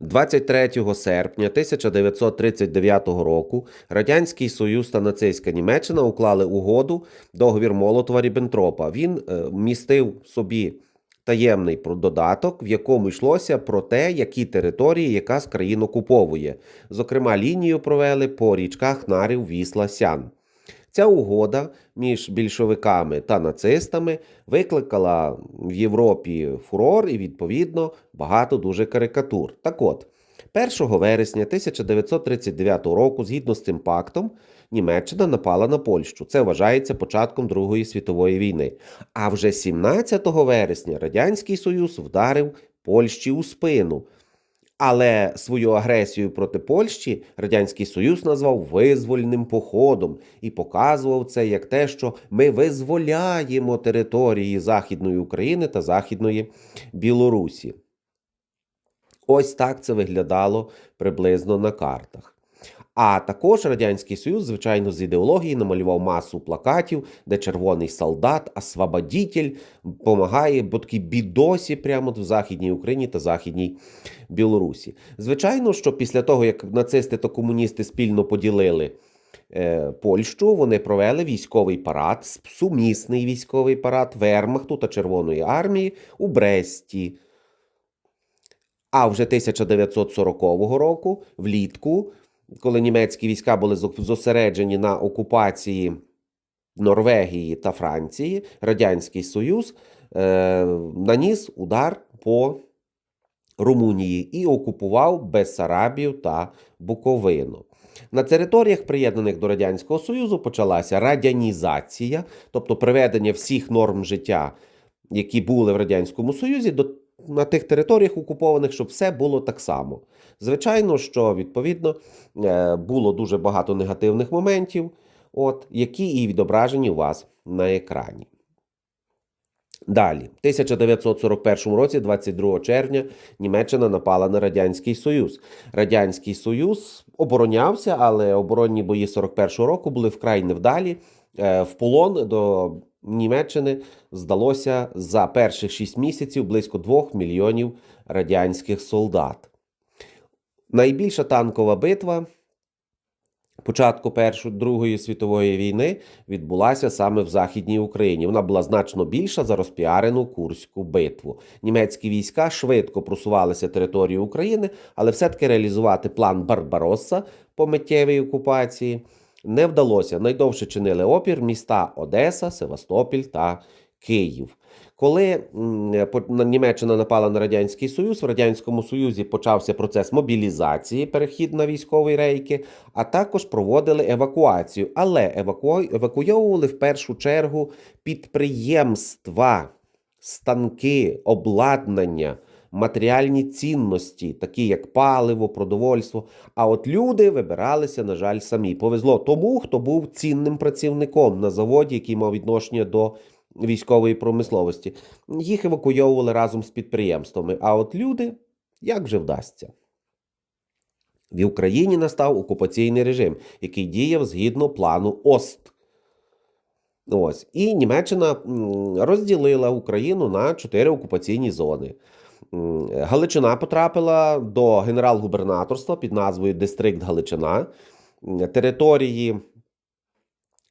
23 серпня 1939 року Радянський Союз та нацистська Німеччина уклали угоду договір Молотова Ріббентропа. Він е, містив собі таємний додаток, в якому йшлося про те, які території яка з країн окуповує. Зокрема, лінію провели по річках Нарів, Вісла, Сян. Ця угода між більшовиками та нацистами викликала в Європі фурор і, відповідно, багато дуже карикатур. Так от, 1 вересня 1939 року, згідно з цим пактом, Німеччина напала на Польщу. Це вважається початком Другої світової війни. А вже 17 вересня Радянський Союз вдарив Польщі у спину. Але свою агресію проти Польщі Радянський Союз назвав визвольним походом і показував це як те, що ми визволяємо території Західної України та Західної Білорусі. Ось так це виглядало приблизно на картах. А також Радянський Союз, звичайно, з ідеології намалював масу плакатів, де червоний солдат, освободитель допомагає, бо такі бідосі прямо в Західній Україні та Західній Білорусі. Звичайно, що після того, як нацисти та комуністи спільно поділили е, Польщу, вони провели військовий парад, сумісний військовий парад Вермахту та Червоної армії у Бресті. А вже 1940 року, влітку, коли німецькі війська були зосереджені на окупації Норвегії та Франції, Радянський Союз е, наніс удар по Румунії і окупував Бессарабію та Буковину. На територіях, приєднаних до Радянського Союзу, почалася радянізація, тобто приведення всіх норм життя, які були в Радянському Союзі, до на тих територіях окупованих, щоб все було так само. Звичайно, що відповідно е, було дуже багато негативних моментів, от, які і відображені у вас на екрані. Далі, в 1941 році, 22 червня, Німеччина напала на Радянський Союз. Радянський Союз оборонявся, але оборонні бої 41-го року були вкрай невдалі. Е, В полон до Німеччини здалося за перших 6 місяців близько 2 мільйонів радянських солдат. Найбільша танкова битва початку Першої Другої світової війни відбулася саме в Західній Україні. Вона була значно більша за розпіарену Курську битву. Німецькі війська швидко просувалися територією України, але все-таки реалізувати план Барбаросса по миттєвій окупації не вдалося. Найдовше чинили опір міста Одеса, Севастополь та Київ. Коли м, Німеччина напала на Радянський Союз, в Радянському Союзі почався процес мобілізації, перехід на військові рейки, а також проводили евакуацію. Але еваку... евакуйовували в першу чергу підприємства, станки, обладнання, матеріальні цінності, такі як паливо, продовольство. А от люди вибиралися, на жаль, самі. Повезло тому, хто був цінним працівником на заводі, який мав відношення до військової промисловості. Їх евакуйовували разом з підприємствами. А от люди, як вже вдасться? В Україні настав окупаційний режим, який діяв згідно плану ОСТ. Ось. І Німеччина розділила Україну на чотири окупаційні зони. Галичина потрапила до генерал-губернаторства під назвою Дистрикт Галичина. Території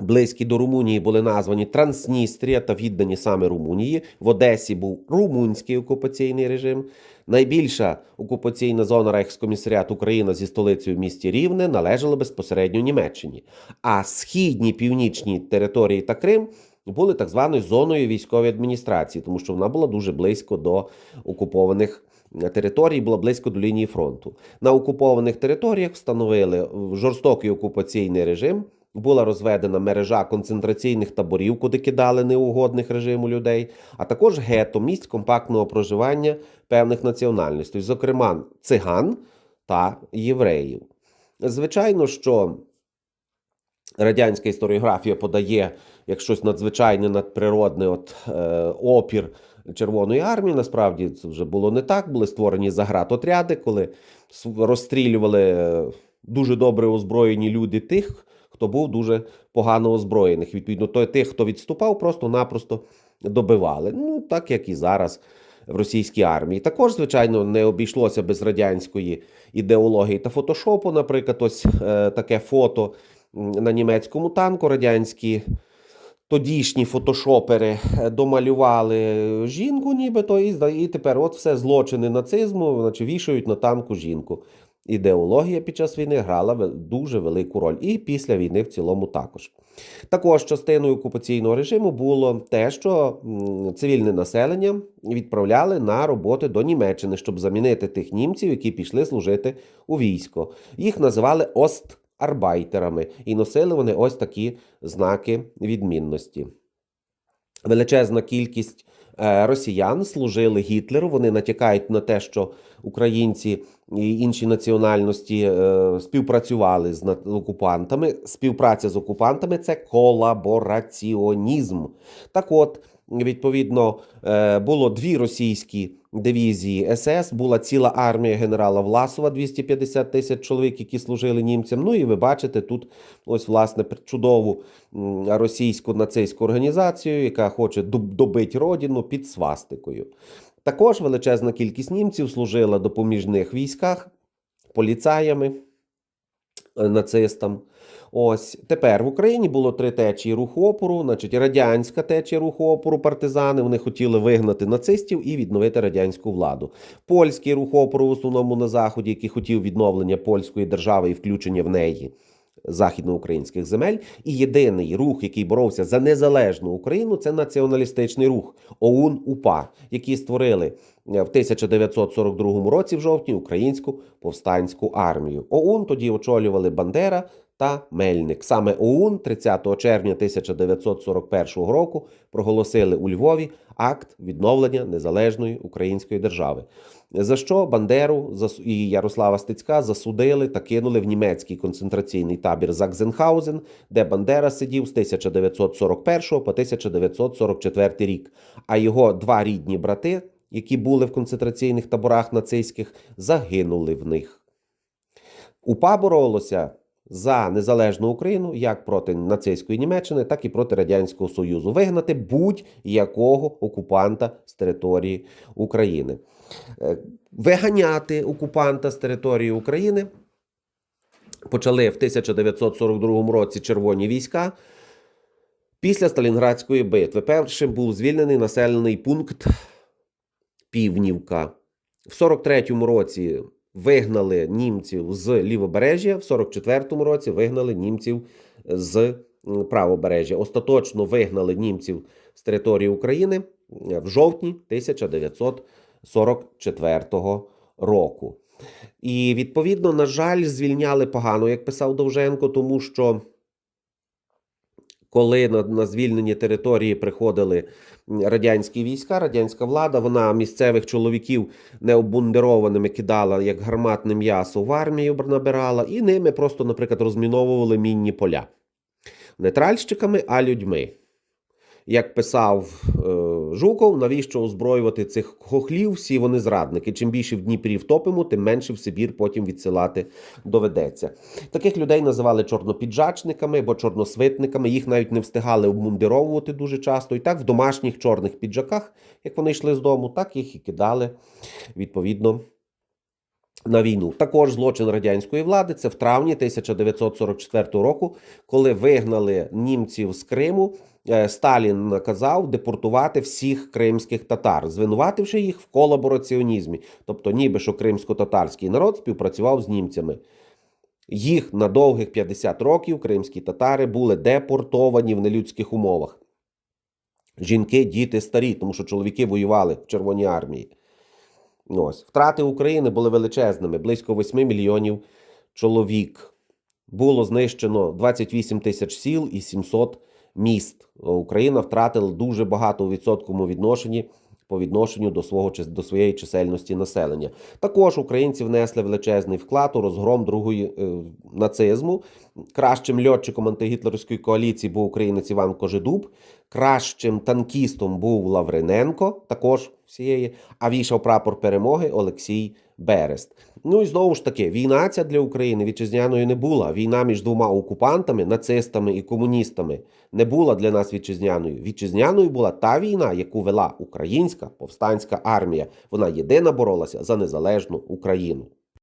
близькі до Румунії були названі Трансністрія та віддані саме Румунії. В Одесі був румунський окупаційний режим. Найбільша окупаційна зона Рейхскомісаріат Україна зі столицею в місті Рівне належала безпосередньо Німеччині. А східні північні території та Крим були так званою зоною військової адміністрації, тому що вона була дуже близько до окупованих територій, була близько до лінії фронту. На окупованих територіях встановили жорстокий окупаційний режим. Була розведена мережа концентраційних таборів, куди кидали неугодних режиму людей, а також гетто місць компактного проживання певних національностей, зокрема циган та євреїв. Звичайно, що радянська історіографія подає як щось надзвичайне, надприродне, от е, опір Червоної армії. Насправді це вже було не так. Були створені заградотряди, коли розстрілювали дуже добре озброєні люди тих, хто був дуже погано озброєних. Відповідно, то тих, хто відступав, просто-напросто добивали. Ну, так як і зараз в російській армії. Також, звичайно, не обійшлося без радянської ідеології та фотошопу. Наприклад, ось е, таке фото на німецькому танку радянські. Тодішні фотошопери е, домалювали жінку, нібито, і, тепер от все злочини нацизму, значить, вішають на танку жінку. Ідеологія під час війни грала дуже велику роль, і після війни в цілому також. Також частиною окупаційного режиму було те, що цивільне населення відправляли на роботи до Німеччини, щоб замінити тих німців, які пішли служити у військо. Їх називали остарбайтерами, і носили вони ось такі знаки відмінності. Величезна кількість е, росіян служили Гітлеру. Вони натякають на те, що українці і інші національності е, співпрацювали з окупантами. Співпраця з окупантами це колабораціонізм. Так от, відповідно, е, було дві російські дивізії СС, була ціла армія генерала Власова, 250 тисяч чоловік, які служили німцям. Ну і ви бачите тут ось власне чудову російську нацистську організацію, яка хоче добити родину під свастикою. Також величезна кількість німців служила допоміжних військах, поліцаями, нацистам. Ось тепер в Україні було три течії руху опору, значить радянська течія руху опору, партизани. Вони хотіли вигнати нацистів і відновити радянську владу. Польський рух опору, в основному на заході, який хотів відновлення польської держави і включення в неї західноукраїнських земель. І єдиний рух, який боровся за незалежну Україну, це націоналістичний рух ОУН УПА, які створили е, в 1942 році в жовтні українську повстанську армію. ОУН тоді очолювали Бандера та Мельник. Саме ОУН 30 червня 1941 року проголосили у Львові акт відновлення незалежної української держави. За що Бандеру і Ярослава Стецька засудили та кинули в німецький концентраційний табір Закзенхаузен, де Бандера сидів з 1941 по 1944 рік. А його два рідні брати, які були в концентраційних таборах нацистських, загинули в них. УПА боролося за незалежну Україну як проти нацистської Німеччини, так і проти Радянського Союзу. Вигнати будь-якого окупанта з території України. Е, Виганяти окупанта з території України почали в 1942 році червоні війська. Після Сталінградської битви першим був звільнений населений пункт Півнівка. В 43-му році вигнали німців з лівобережжя, в 44-му році вигнали німців з правобережжя. Остаточно вигнали німців з території України е, в жовтні 1944 року. І відповідно, на жаль, звільняли погано, як писав Довженко, тому що коли на, на звільнені території приходили радянські війська, радянська влада, вона місцевих чоловіків необундированими кидала як гарматне м'ясо в армію набирала, і ними просто, наприклад, розміновували мінні поля. Не тральщиками, а людьми. Як писав е, Жуков, навіщо озброювати цих хохлів? Всі вони зрадники. Чим більше в Дніпрі втопимо, тим менше в Сибір потім відсилати доведеться. Таких людей називали чорнопіджачниками або чорносвитниками. Їх навіть не встигали обмундировувати дуже часто. І так в домашніх чорних піджаках, як вони йшли з дому, так їх і кидали відповідно. На війну також злочин радянської влади. Це в травні 1944 року, коли вигнали німців з Криму. е, Сталін наказав депортувати всіх кримських татар, звинувативши їх в колабораціонізмі, тобто, ніби що кримсько-татарський народ співпрацював з німцями. Їх на довгих 50 років кримські татари були депортовані в нелюдських умовах. Жінки, діти старі, тому що чоловіки воювали в Червоній армії. Ось. Втрати України були величезними, близько 8 мільйонів чоловік. Було знищено 28 тисяч сіл і 700 міст. Україна втратила дуже багато у відсотковому відношенні по відношенню до, свого, до своєї чисельності населення. Також українці внесли величезний вклад у розгром другої е, нацизму. Кращим льотчиком антигітлерівської коаліції був українець Іван Кожедуб. Кращим танкістом був Лавриненко, також всієї, а вішав прапор перемоги Олексій Берест. Ну і знову ж таки, війна ця для України вітчизняною не була. Війна між двома окупантами, нацистами і комуністами не була для нас вітчизняною. Вітчизняною була та війна, яку вела українська повстанська армія. Вона єдина боролася за незалежну Україну.